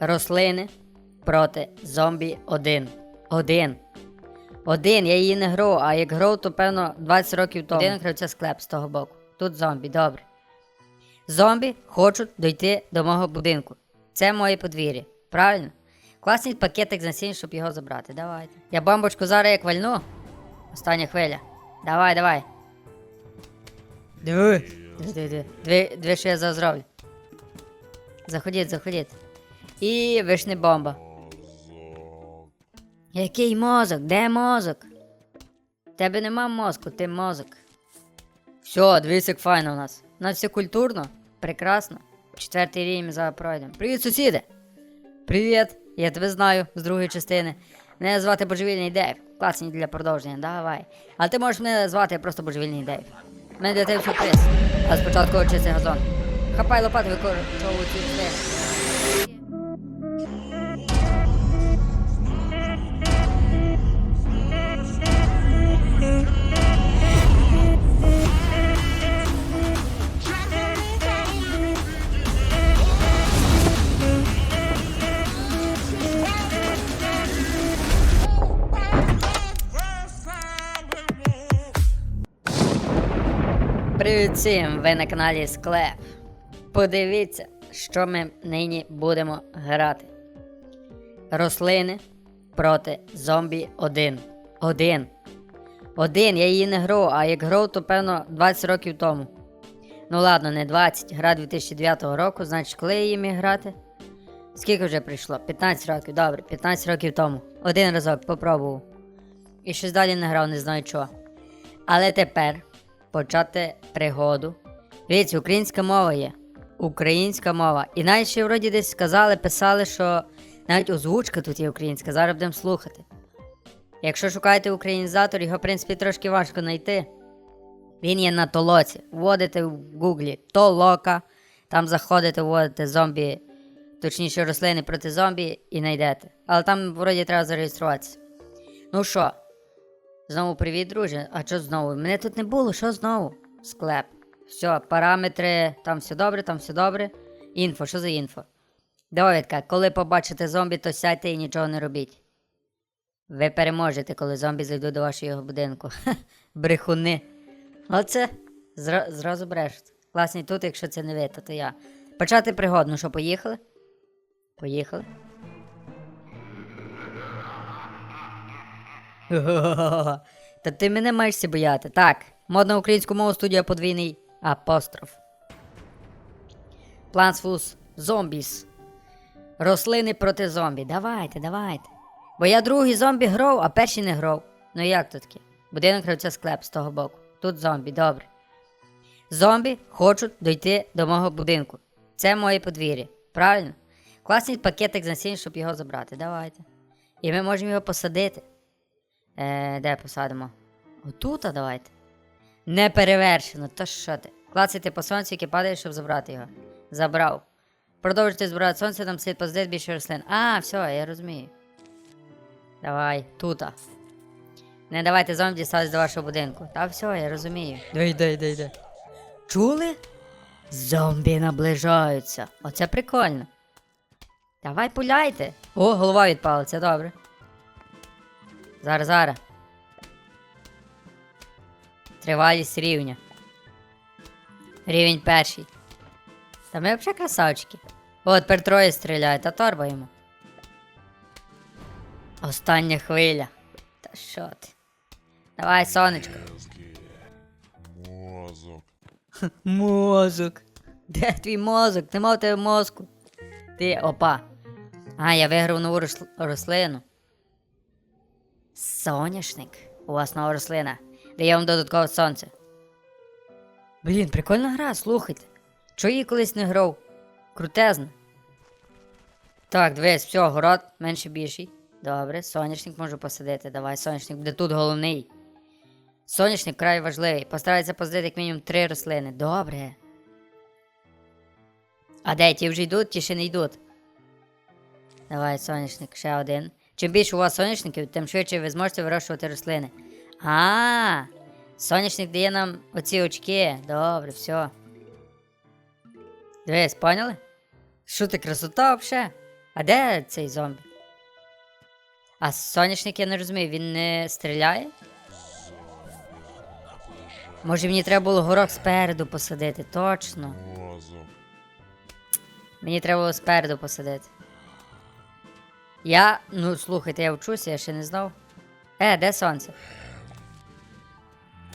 Рослини проти зомбі 1. Один. Один, я її не грав, а як грав, то певно 20 років тому. Один кривця склеп з того боку. Тут зомбі, добре. Зомбі хочуть дойти до мого будинку. Це моє подвір'я. Правильно? Класний пакетик з насінь, щоб його забрати. Давайте. Я бомбочку зараз як вальну. Остання хвиля. Давай, давай. Диви. Диви, диви, диви. Диви, диви, що я зроблю. Заходіть, заходіть. І вишне бомба. Який мозок? Де мозок? Тебе нема мозку, ти мозок. Все, дивись, як файно у нас. У нас все культурно, прекрасно. Четвертий рівень зараз пройдемо. Привіт, сусіди! Привіт! Я тебе знаю з другої частини. Мене звати Божевільний Дейв. Класний для продовження, давай. Але ти можеш мене звати просто Божевільний Дейв. Мене для тебе сюрприз. А спочатку очисти газон. Хапай лопати, використовуй всім! Ви на каналі Склеп. Подивіться, що ми нині будемо грати. Рослини проти зомбі 1. Один. Один. Я її не грав, а як грав, то певно 20 років тому. Ну ладно, не 20. Гра 2009 року, значить, коли я її міг грати? Скільки вже прийшло? 15 років, добре, 15 років тому. Один разок попробував. І щось далі не грав, не знаю чого. Але тепер почати пригоду. Дивіться, українська мова є. Українська мова. І навіть ще вроді десь сказали, писали, що навіть озвучка тут є українська, зараз будемо слухати. Якщо шукаєте українізатор, його, в принципі, трошки важко знайти. Він є на толоці. Вводите в гуглі толока, там заходите, вводите зомбі, точніше рослини проти зомбі і знайдете. Але там вроді треба зареєструватися. Ну що, Знову привіт, друже. А що знову? Мене тут не було, що знову? Склеп. Все, параметри, там все добре, там все добре. Інфо, що за інфо? Довідка, коли побачите зомбі, то сядьте і нічого не робіть. Ви переможете, коли зомбі зайдуть до вашого будинку. Брехуни. Оце зра- зразу брешуть. Класний тут, якщо це не ви, то, то я. Почати пригод. Ну що, поїхали? Поїхали. Та ти мене маєшся бояти. Так, модна українську мову студія подвійний апостроф. Vs. Zombies. Рослини проти зомбі. Давайте, давайте. Бо я другий зомбі грав, а перший не грав. Ну як то таке? Будинок гравця склеп з того боку. Тут зомбі, добре. Зомбі хочуть дойти до мого будинку. Це моє подвір'я. Правильно? Класний пакетик з насінь, щоб його забрати. Давайте. І ми можемо його посадити. Е, де посадимо? Отут, а давайте. Не перевершено, то що ти? Клацайте по сонцю, яке падає, щоб забрати його. Забрав. Продовжуйте збирати сонце, там слід позадити більше рослин. А, все, я розумію. Давай, тута. Не давайте зомбі дістатись до вашого будинку. Та все, я розумію. Дай, дай, дай, дай. Чули? Зомбі наближаються. Оце прикольно. Давай пуляйте. О, голова відпала, це добре. Зараз, зараз. Тривалість рівня. Рівень перший. Та ми взагалі красавчики. О, тепер троє стріляють, а торба йому. Остання хвиля. Та що ти? Давай, сонечко. Мозок. Мозок. Де твій мозок? Нема в тебе мозку. Ти, опа. А, я виграв нову рослину. Соняшник. У вас нова рослина. Дає вам додаткове сонце. Блін, прикольна гра, слухайте. Чого її колись не грав? Крутезно. Так, дивись, все, город менше більший. Добре, соняшник можу посадити. Давай, соняшник буде тут головний. Соняшник край важливий. Постарайся посадити як мінімум три рослини. Добре. А де ті вже йдуть, ті ще не йдуть. Давай, соняшник, ще один. Чим більше у вас соняшників, тим швидше ви зможете вирощувати рослини. А, соняшник дає нам оці очки. Добре, все. Дивись, поняли? Що ти красота взагалі? А де цей зомбі? А соняшник я не розумію, він не стріляє? Може мені треба було горох спереду посадити, точно. Мені треба було спереду посадити. Я, ну слухайте, я вчуся, я ще не знав. Е, де сонце?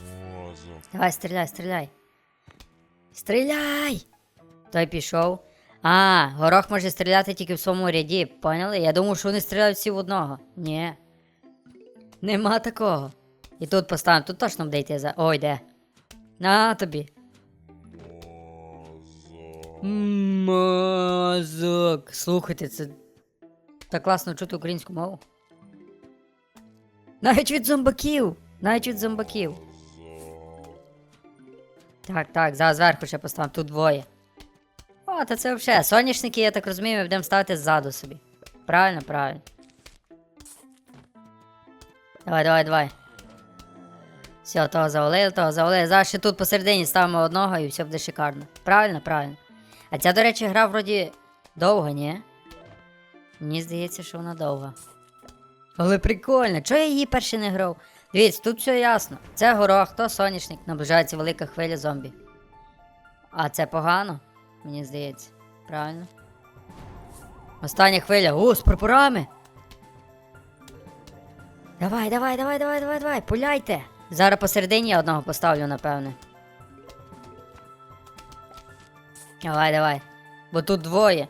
Мозок. Давай, стріляй, стріляй. Стріляй! Той пішов. А, горох може стріляти тільки в своєму ряді, поняли? Я думав, що вони стріляють всі в одного. Ні. Нема такого. І тут поставимо, тут точно буде йти за. Ой, де. На тобі. Мозок. Слухайте, це так класно чути українську мову. Навіть від зомбаків! Навіть від зомбаків. Так, так, зараз зверху ще поставимо, тут двоє. О, та це взагалі. Соняшники, я так розумію, ми будемо ставити ззаду собі. Правильно, правильно. Давай, давай, давай. Все, того завалили, того завалили. Зараз ще тут посередині ставимо одного і все буде шикарно. Правильно, правильно. А ця, до речі, гра вроді довга, ні? Мені здається, що вона довга. Але прикольно, чого я її перше не грав? Дивіться, тут все ясно. Це горох, то соняшник, наближається велика хвиля зомбі. А це погано, мені здається. Правильно? Остання хвиля. О, з прапорами. Давай, давай, давай, давай, давай, давай, пуляйте. Зараз посередині я одного поставлю, напевне. Давай, давай. Бо тут двоє.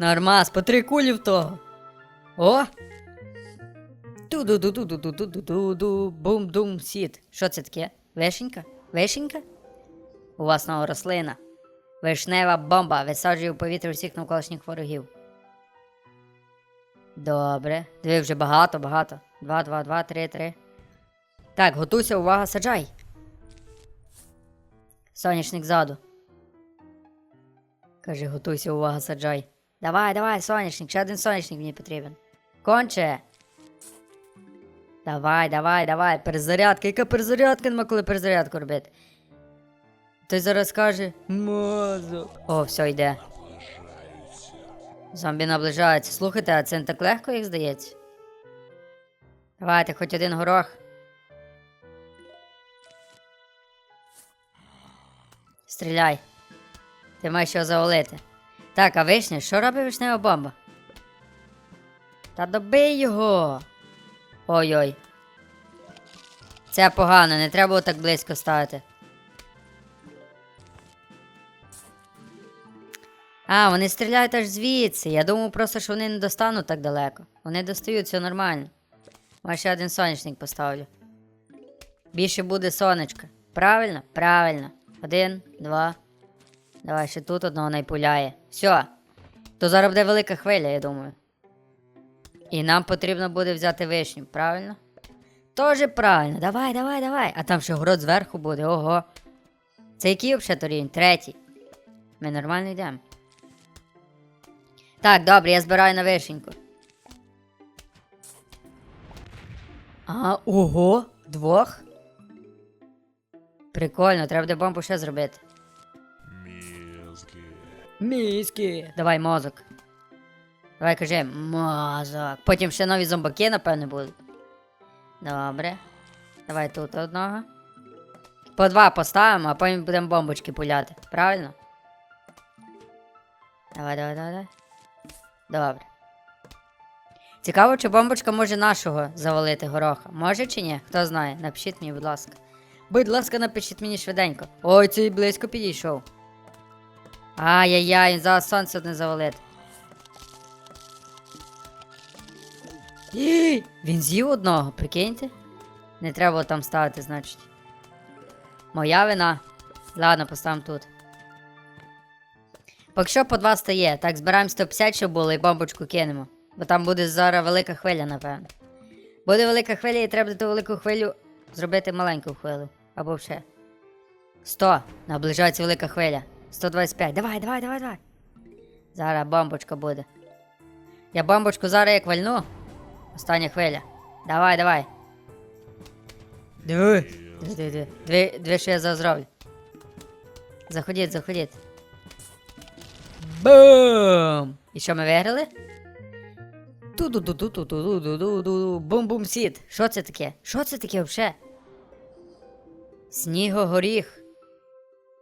Нормас, по три в того. О! Ту-ду-ду-ду-ду-ду-ду-ду-ду-ду. Бум-дум сіт. Що це таке? Вишенька? Вишенька? У вас нова рослина. Вишнева бомба висаджує у повітря всіх навколишніх ворогів. Добре. Диви вже багато, багато. Два, два, два, три, три. Так, готуйся, увага, саджай. Соняшник ззаду. Каже, готуйся, увага, саджай. Давай, давай, соняшник, ще один соняшник мені потрібен. Конче. Давай, давай, давай, перезарядка. Яка перезарядка, нема коли перезарядку робити. Той зараз каже мозок. О, все йде. Зомбі наближаються. Слухайте, а це не так легко, як здається. Давайте, хоч один горох. Стріляй. Ти маєш його завалити. Так, а вишня, що робить вишнева бомба? Та добий його. Ой-ой. Це погано, не треба було так близько ставити. А, вони стріляють аж звідси. Я думав просто, що вони не достануть так далеко. Вони достають, все нормально. Може, ще один сонячник поставлю. Більше буде сонечка. Правильно? Правильно. Один, два. Давай ще тут одного найпуляє. Все. То зараз буде велика хвиля, я думаю. І нам потрібно буде взяти вишню, правильно? Тоже правильно. Давай, давай, давай. А там ще город зверху буде, ого. Це який взагалі рівень? Третій. Ми нормально йдемо. Так, добре, я збираю на вишеньку. А, ого, двох. Прикольно, треба буде бомбу ще зробити. Мізки. Давай мозок. Давай кажи мозок. Потім ще нові зомбаки, напевне, будуть. Добре. Давай тут одного. По два поставимо, а потім будемо бомбочки пуляти. Правильно? Давай, давай, давай, давай. Добре. Цікаво, чи бомбочка може нашого завалити гороха. Може чи ні? Хто знає? Напишіть мені, будь ласка. Будь ласка, напишіть мені швиденько. Ой, цей близько підійшов. Ай-яй-яй, зараз сонце одне завалить. Він з'їв одного, прикиньте? Не треба було там ставити, значить. Моя вина. Ладно, поставимо тут. Поки що по два стає. Так, збираємо 150, щоб було, і бомбочку кинемо. Бо там буде зараз велика хвиля, напевно. Буде велика хвиля, і треба ту велику хвилю зробити маленьку хвилю. Або ще. 100. Наближається велика хвиля. 125. Давай, давай, давай, давай. Зараз бомбочка буде. Я бомбочку зараз як вальну. Остання хвиля. Давай, давай. Диви. Диви, диви, диви. Дві, дві, що я зроблю. Заходіть, заходіть. Бум! І що ми виграли? Ту-ду-ду-ду-ду-ду-ду-ду-ду-ду. Бум-бум сіт. Що це таке? Що це таке взагалі? Снігогоріх.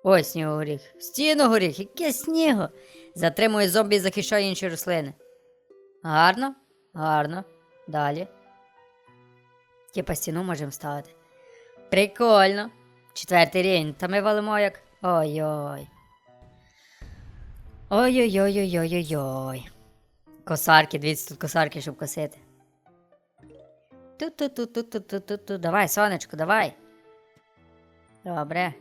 Ой, снігогоріх. Стіногоріх, яке сніго? Затримує зомбі і захищає інші рослини. Гарно, гарно. Далі. Типа стіну можемо ставити. Прикольно. Четвертий рівень. Та ми валимо як. Ой-ой. Ой-ой-ой-ой-ой-ой-ой. Косарки, дивіться, тут косарки, щоб косити. Ту-ту-ту-ту-ту-ту-ту. Давай, сонечко, давай. Добре.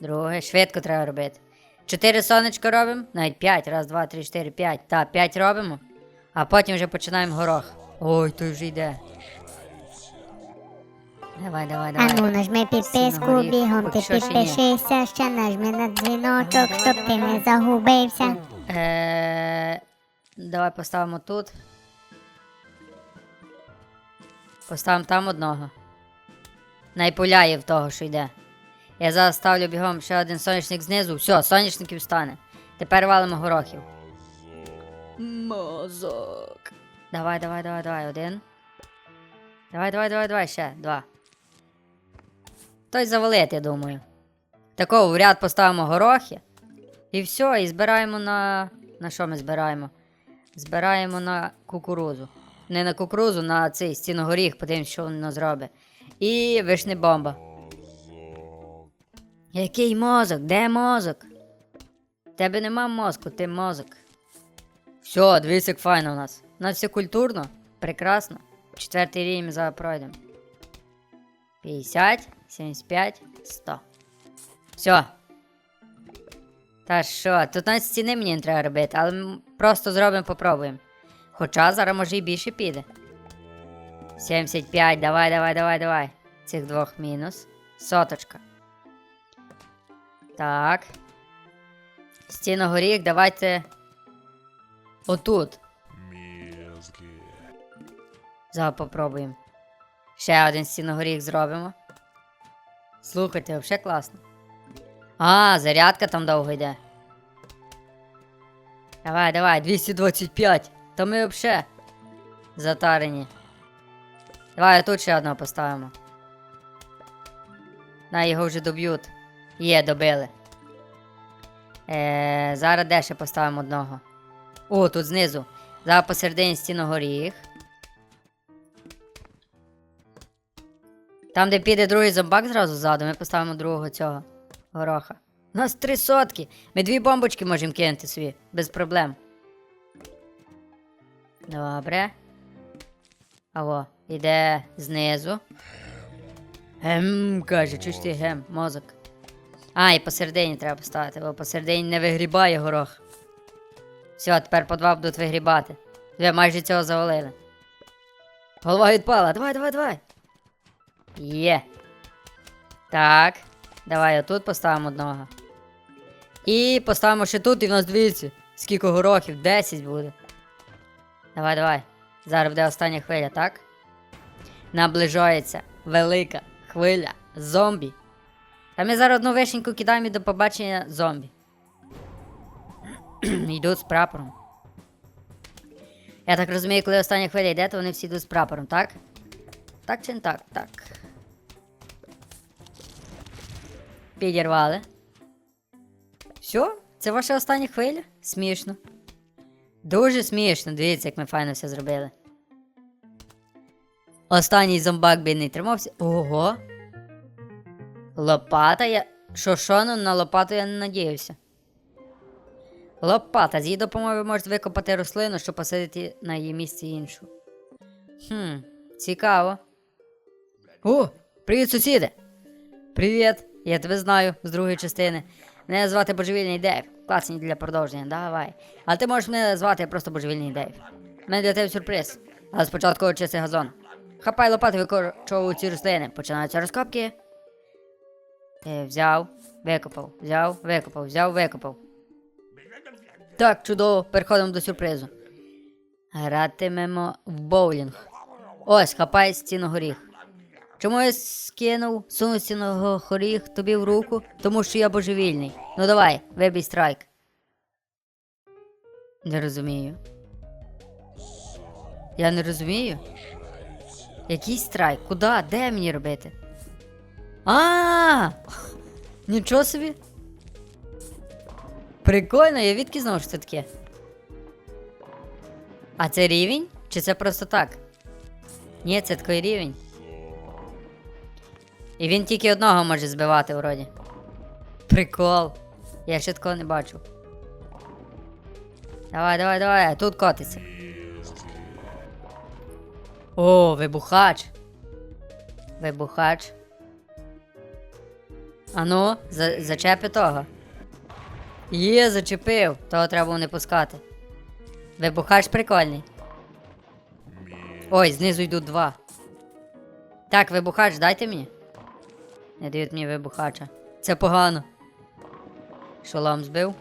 Друге, швидко треба робити. Чотири сонечко робимо, навіть п'ять. Раз, два, три, чотири, п'ять. Так, п'ять робимо. А потім вже починаємо горох. Ой, той вже йде. Давай, давай, давай. Ану, нажми підписку, бігом ти поки що ще ні. підпишися, ще нажми на дзвіночок, щоб ти давай. не загубився. Е, давай поставимо тут. Поставимо там одного. Найпуляє в того, що йде. Я зараз ставлю бігом ще один сонячник знизу. Все, сонячників стане. Тепер валимо горохів. Мозок. Давай, давай, давай, давай. Один. Давай, давай, давай, давай, ще. Два. Той завалить, я думаю. Такого в ряд поставимо горохи. І все, і збираємо на. На що ми збираємо? Збираємо на кукурузу. Не на кукурузу, на цей стіногоріх, подивимось, що воно зробить. І вишне бомба. Який мозок? Де мозок? Тебе нема мозку, ти мозок. Все, дивись, як файно у нас. У нас все культурно, прекрасно. Четвертий рівень ми зараз пройдемо. 50, 75, 100. Все. Та що, тут навіть стіни мені не треба робити, але м- просто зробимо, попробуємо. Хоча зараз може і більше піде. 75, давай, давай, давай, давай. Цих двох мінус. Соточка. Так. Стіногоріх, давайте. Отут. Зараз попробуємо. Ще один стіногоріх зробимо. Слухайте, взагалі класно. А, зарядка там довго йде. Давай, давай, 225. То ми взагалі затарені. Давай тут ще одного поставимо. На його вже доб'ють. Є, добили. Е, зараз де ще поставимо одного. О, тут знизу. Зараз посередині стіногоріх. Там, де піде другий зомбак зразу ззаду, ми поставимо другого цього гороха. У нас три сотки. Ми дві бомбочки можемо кинути собі, без проблем. Добре. Аво, іде знизу. Гем, каже, чуєш ти гем, мозок. А, і посередині треба поставити, бо посередині не вигрібає горох. Все, тепер по два будуть вигрібати. Ви майже цього завалили. Голова відпала. Давай, давай, давай. Є. Так. Давай отут поставимо одного. І поставимо ще тут, і в нас дивіться, скільки горохів, 10 буде. Давай, давай. Зараз буде остання хвиля, так? Наближається велика хвиля зомбі. Та ми зараз одну вишеньку кидаємо і до побачення зомбі. Йдуть з прапором. Я так розумію, коли остання хвиля йде, то вони всі йдуть з прапором, так? Так чи не так? Так. Підірвали. Все? Це ваша остання хвиля? Смішно. Дуже смішно, дивіться, як ми файно все зробили. Останній зомбак бідний тримався. Ого. Лопата я. Що що, ну на лопату я не надіявся. Лопата. З її допомогою можете викопати рослину, щоб посадити на її місці іншу. Хм, цікаво. О, привіт, сусіди! Привіт! Я тебе знаю з другої частини. Мене звати Божевільний Дейв. Класний для продовження, давай. Але ти можеш мене звати просто Божевільний Дейв. У мене для тебе сюрприз. Але спочатку очисти газон. Хапай лопати, викорчовуй ці рослини. Починаються розкопки. Е, взяв, викопав, взяв, викопав, взяв, викопав. Так, чудово, переходимо до сюрпризу. Гратимемо в боулінг. Ось, хапай стіногоріх. Чому я скинув сунув стіногоріх тобі в руку? Тому що я божевільний. Ну давай, вибій страйк. Не розумію. Я не розумію. Який страйк? Куда? Де мені робити? А! Нічого собі. Прикольно, я відки знав, що це таке. А це рівень? Чи це просто так? Ні, це такий рівень. І він тільки одного може збивати вроді. Прикол. Я ще такого не бачив. Давай, давай, давай, тут котиться. О, вибухач. Вибухач. Ану, за, зачепи того. Є, зачепив. Того треба було не пускати. Вибухач прикольний. Ой, знизу йдуть два. Так, вибухач, дайте мені. Не дають мені вибухача. Це погано. Шолом збив.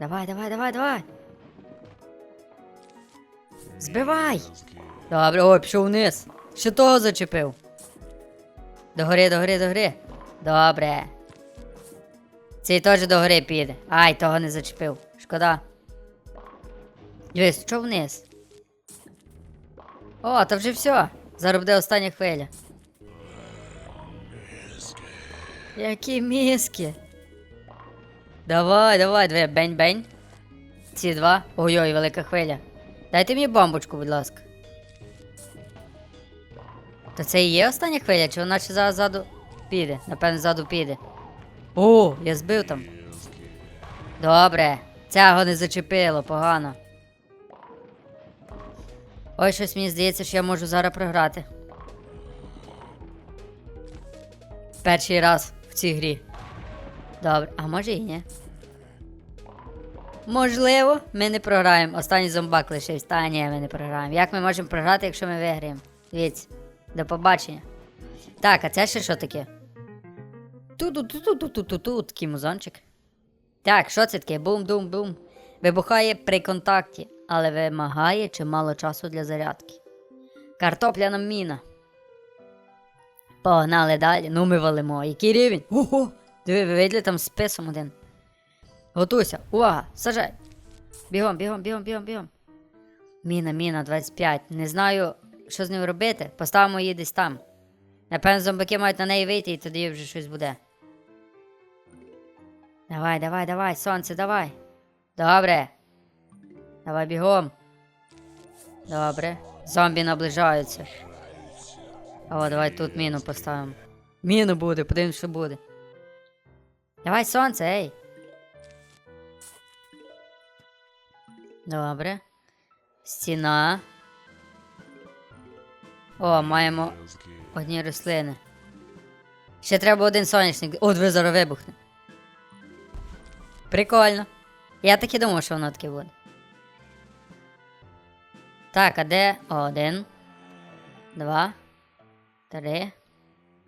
Давай, давай, давай, давай. Збивай! Добре, ой, пішов вниз. Ще того зачепив. Догори, догори, догори. Добре. Цей теж догори піде. Ай, того не зачепив. Шкода. Дивись, що вниз? О, то вже все. Зараз буде остання хвиля. Які мізки. Давай, давай, дві, бень-бень. Ці два. Ой-ой, велика хвиля. Дайте мені бомбочку, будь ласка. То це і є остання хвиля, чи вона ще ззаду піде? Напевно, ззаду піде. О, я збив там. Добре. Цього не зачепило, погано. Ой, щось мені здається, що я можу зараз програти. Перший раз в цій грі. Добре, а може і ні. Можливо, ми не програємо. Останній зомбак лишився. Та ні, ми не програємо. Як ми можемо програти, якщо ми виграємо? Дивіться. До побачення. Так, а це ще що таке? Ту-ту-ту-ту-ту-ту-ту, такий музончик. Так, що це таке? Бум-бум-бум. Вибухає при контакті, але вимагає чимало часу для зарядки. Картопляна міна. Погнали далі. Ну ми валимо. Який рівень? Ого! Диви, ви виділи там списом один. Готуйся. Увага! Сажай. Бігом, бігом, бігом, бігом, бігом. Міна, міна, 25. Не знаю, що з ним робити. Поставимо її десь там. Напевно, зомбаки мають на неї вийти і тоді вже щось буде. Давай, давай, давай, сонце, давай. Добре. Давай бігом. Добре. Зомбі наближаються. О, давай тут міну поставимо. Міну буде, подивимось, що буде. Давай сонце, ей. Добре. Стіна. О, маємо одні рослини. Ще треба один сонячник. О, диви, зараз вибухне. Прикольно. Я так і думав, що воно таке буде. Так, а де? Один. Два. Три.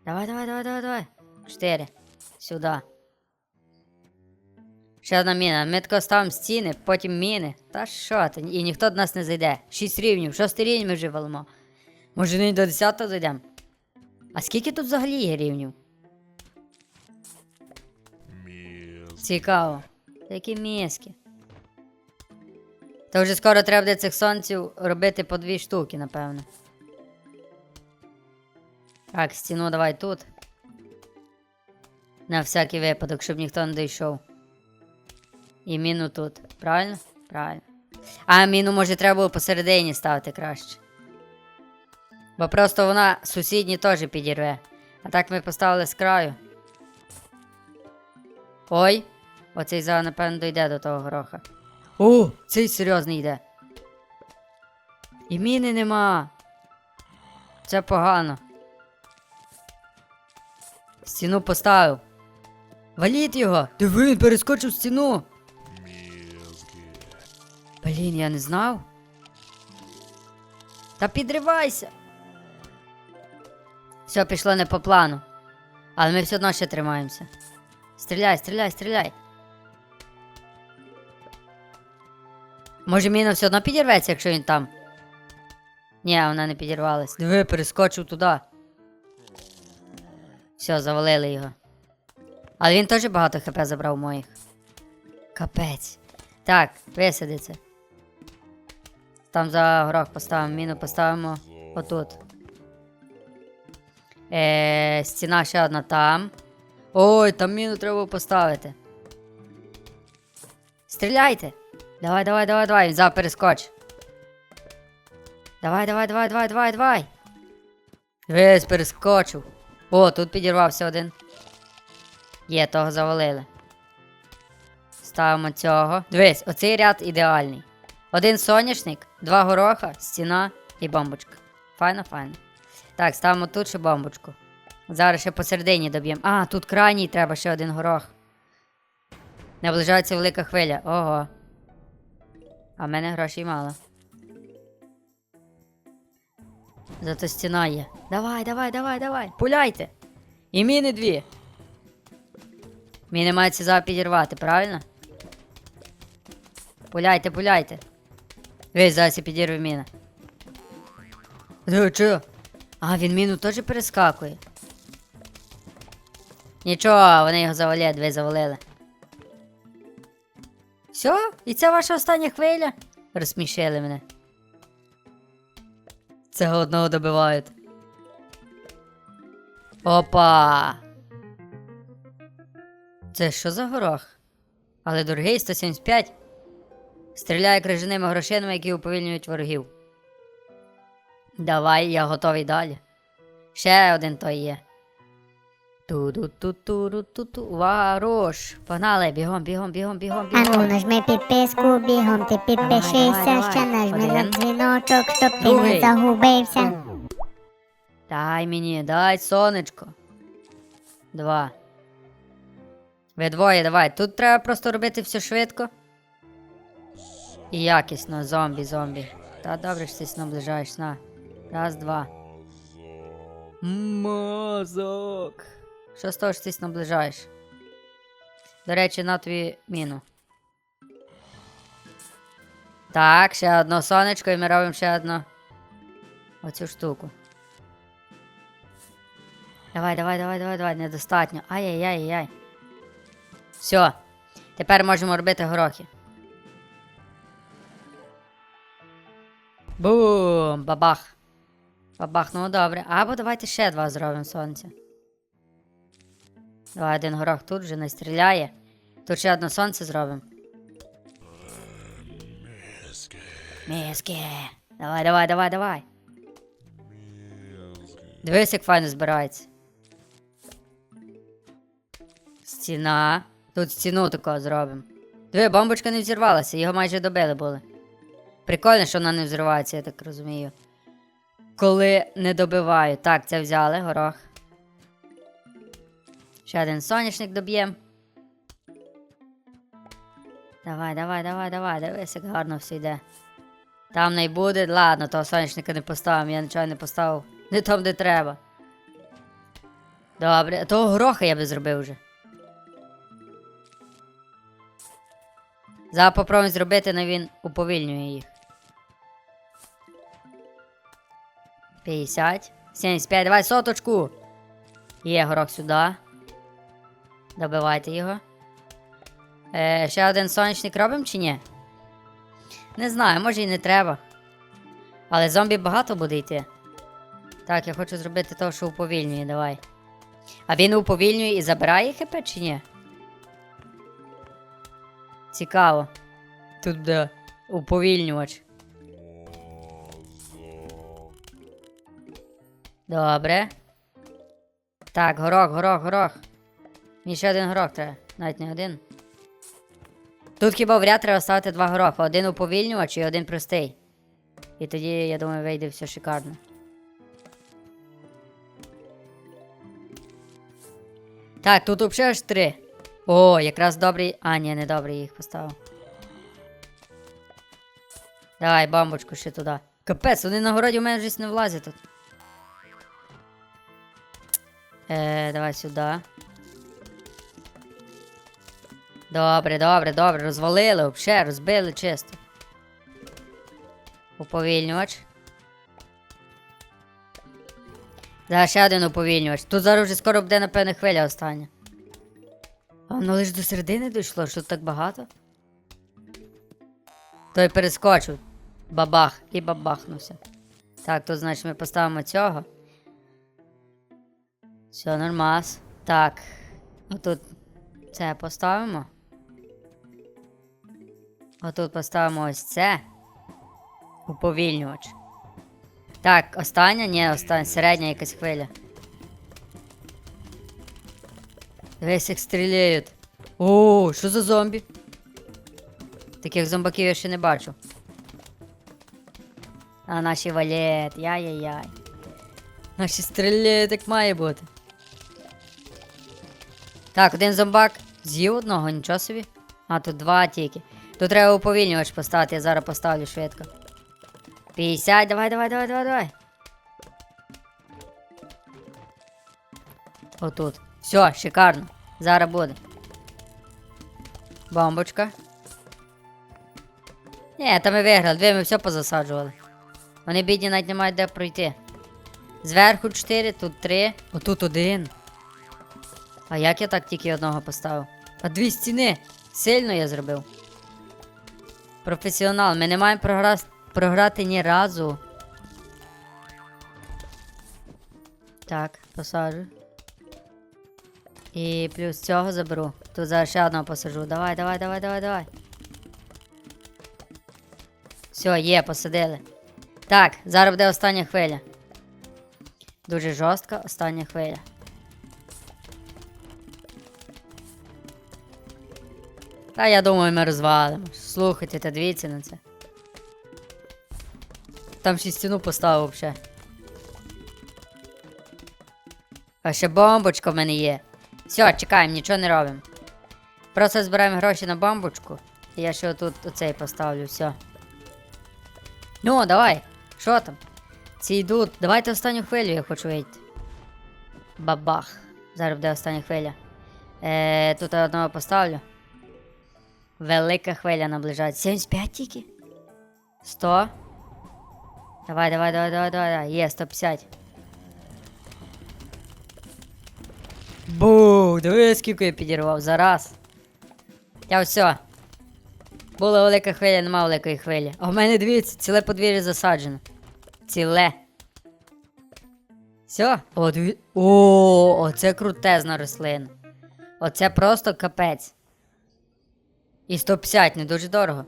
Давай, давай, давай, давай, давай. Чотири. Сюди. Ще одна міна. Ми тако ставимо стіни, потім міни. Та що ти? І ніхто до нас не зайде. Шість рівнів, шостий рівень ми вже валимо. Може не до десятого зайдемо? А скільки тут взагалі є рівнів? Цікаво. Які мізки. Та вже скоро треба буде цих сонців робити по дві штуки, напевно. Так, стіну давай тут. На всякий випадок, щоб ніхто не дійшов. І міну тут. Правильно? Правильно. А міну, може, треба було посередині ставити краще. Бо просто вона сусідні теж підірве. А так ми поставили з краю. Ой, оцей зараз, напевно, дойде до того гроха. О, цей серйозний йде. І міни нема. Це погано. Стіну поставив. Валіть його! Диви, він перескочив стіну. Блін, я не знав. Та підривайся. Все пішло не по плану. Але ми все одно ще тримаємося. Стріляй, стріляй, стріляй. Може міна все одно підірветься, якщо він там. Ні, вона не підірвалась. Диви, перескочив туди. Все, завалили його. Але він теж багато хп забрав моїх. Капець. Так, висадиться. Там за горох поставимо, міну поставимо отут. Е, стіна ще одна там. Ой, там міну треба поставити. Стріляйте! Давай, давай, давай, давай, зараз перескоч. Давай, давай, давай, давай, давай, давай. Весь перескочив. О, тут підірвався один. Є, того завалили. Ставимо цього. Дивись, оцей ряд ідеальний. Один соняшник, два гороха, стіна і бомбочка. Файно, файно. Так, ставимо тут ще бомбочку. Зараз ще посередині доб'ємо. А, тут крайній треба ще один горох. Наближається велика хвиля. Ого. А в мене грошей мало. Зато стіна є. Давай, давай, давай, давай. Пуляйте. І міни дві. Міни мають зараз підірвати, правильно? Пуляйте, пуляйте. Весь зараз я підірву міна. Чо? А, він міну теж перескакує. Нічого, вони його завалять, ви завалили. Все? І це ваша остання хвиля? Розсмішили мене. Цього одного добивають. Опа! Це що за горох? Але дорогий 175. Стріляє крижаними грошинами, які уповільнюють ворогів. Давай, я готовий далі. Ще один той є. Ту-ду-ту-ту-ру-ту-ту. Варош. Погнали, бігом, бігом, бігом, бігом, А ну нажми підписку, бігом ти підпишися, ще нажми на Один. дзвіночок, щоб ти Другий. не загубився. Дай мені, дай сонечко. Два. Ви двоє, давай. Тут треба просто робити все швидко. І якісно, зомбі, зомбі. Та добре, що ти наближаєш, на. Раз, два. Мозок. Що з ти наближаєш? До речі, на тобі міну. Так, ще одно сонечко, і ми робимо ще одну. Оцю штуку. Давай, давай, давай, давай, давай, недостатньо. Ай-яй-яй-яй. Все. Тепер можемо робити горохи. Бум! Бабах. Бабах, ну добре. Або давайте ще два зробимо сонця. Давай один горох тут вже не стріляє. Тут ще одне сонце зробимо. Мізки. Міски. Давай, давай, давай, давай. Дивись, як файно збирається. Стіна. Тут стіну таку зробимо. Диви, бомбочка не взірвалася, його майже добили були. Прикольно, що вона не взривається, я так розумію. Коли не добиваю. Так, це взяли, горох. Ще один соняшник доб'єм. Давай, давай, давай, давай, дивись, як гарно все йде. Там не буде. Ладно, того соняшника не поставимо, я нічого не поставив. Не там, де треба. Добре, того гроха я би зробив вже. Зараз попробуємо зробити, але він уповільнює їх. 50. 75, давай соточку. Є горох сюди. Добивайте його. Е, ще один сонячник робимо чи ні? Не знаю, може і не треба. Але зомбі багато буде йти. Так, я хочу зробити того, що уповільнює, давай. А він уповільнює і забирає хп чи ні? Цікаво. Тут буде уповільнювач. Добре. Так, горох, горох, горох. Мені ще один горох треба. Навіть не один. Тут хіба в ряд треба ставити два гороха. Один уповільнювач і один простий. І тоді, я думаю, вийде все шикарно. Так, тут взагалі аж три. О, якраз добрий. А, ні, не добрий їх поставив. Давай, бомбочку ще туди. Капець, вони на городі в мене щось не влазять тут. Е, давай сюди. Добре, добре, добре. Розвалили, взагалі, розбили чисто. Уповільнювач. Зараз ще один уповільнювач. Тут зараз вже скоро буде, напевно, хвиля остання. А воно лише до середини дійшло, що тут так багато. Той перескочив. Бабах і бабахнувся. Так, тут, значить, ми поставимо цього. Все, нормас. Так. Отут це поставимо. Отут поставимо ось це. Уповільнювач. Так, остання? Ні, остання, середня якась хвиля. Дивись, як стріляють. О, що за зомбі? Таких зомбаків я ще не бачу. А наші валет, яй-яй-яй. Наші стріляють, як має бути. Так, один зомбак з'їв одного, нічого собі. А, тут два тільки. Тут треба уповільнювач поставити, я зараз поставлю швидко. 50, давай, давай, давай, давай, давай. Отут. Все, шикарно. Зараз буде. Бомбочка. Ні, та ми виграли, дві ми все позасаджували. Вони бідні навіть не мають де пройти. Зверху 4, тут 3, отут один. А як я так тільки одного поставив? А дві стіни! Сильно я зробив. Професіонал, ми не маємо програ... програти ні разу. Так, посаджу. І плюс цього заберу. Тут зараз ще одного посажу. Давай, давай, давай, давай, давай. Все, є, посадили. Так, зараз буде остання хвиля. Дуже жорстка остання хвиля. Та я думаю, ми розвалимо. Слухайте та дивіться на це. Там ще стіну поставив взагалі. А ще бомбочка в мене є. Все, чекаємо, нічого не робимо. Просто збираємо гроші на бомбочку. І я ще отут оцей поставлю, все. Ну, давай. Що там? Ці йдуть. Давайте останню хвилю, я хочу вийти. Бабах. Зараз буде остання хвиля. Е, тут я одного поставлю. Велика хвиля наближається. 75 тільки? 100. Давай, давай, давай, давай, давай, давай. Є, 150. Бу, диви, скільки я підірвав за раз. Я все. Була велика хвиля, нема великої хвилі. А в мене дивіться, ціле подвір'я засаджено. Ціле. Все. О, диві... О, оце крутезна рослина. Оце просто капець. І 150 не дуже дорого.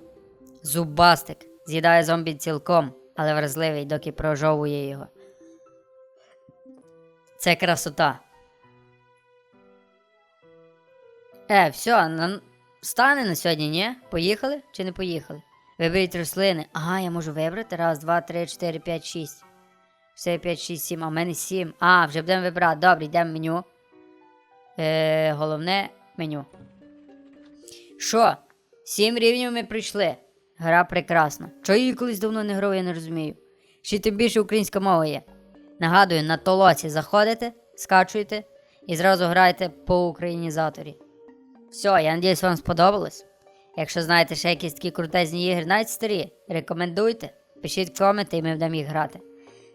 Зубастик. З'їдає зомбі цілком, але вразливий, доки прожовує його. Це красота. Е, все, на... стане на сьогодні, ні? Поїхали чи не поїхали? Виберіть рослини. Ага, я можу вибрати. Раз, два, три, чотири, п'ять, шість. Все, п'ять, шість, сім. А в мене сім. А, вже будемо вибирати. Добре, йдемо в меню. Е, головне меню. Що? Сім рівнів ми пройшли. Гра прекрасна. Чого її колись давно не грав, я не розумію. Ще тим більше українська мова є. Нагадую, на толоці заходите, скачуєте і зразу граєте по українізаторі. Все, я надіюсь, вам сподобалось. Якщо знаєте ще якісь такі крутезні ігри, навіть старі, рекомендуйте, пишіть коменти і ми будемо їх грати.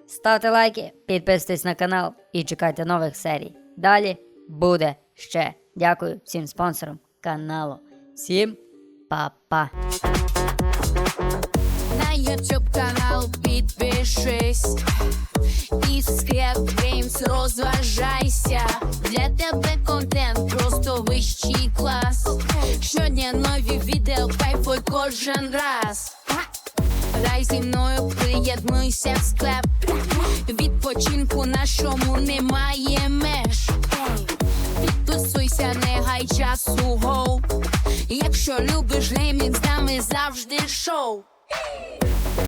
Ставте лайки, підписуйтесь на канал і чекайте нових серій. Далі буде ще. Дякую всім спонсорам каналу. Всім па-па. На YouTube канал підпишись і Scrap Games розважайся. Для тебе контент просто вищий клас. Щодня нові відео, кайфуй кожен раз. Грай зі мною, приєднуйся в склеп. Відпочинку нашому немає меж. Підписуйся, не гай часу гоу. Якщо любиш геймінг, з нами завжди шоу.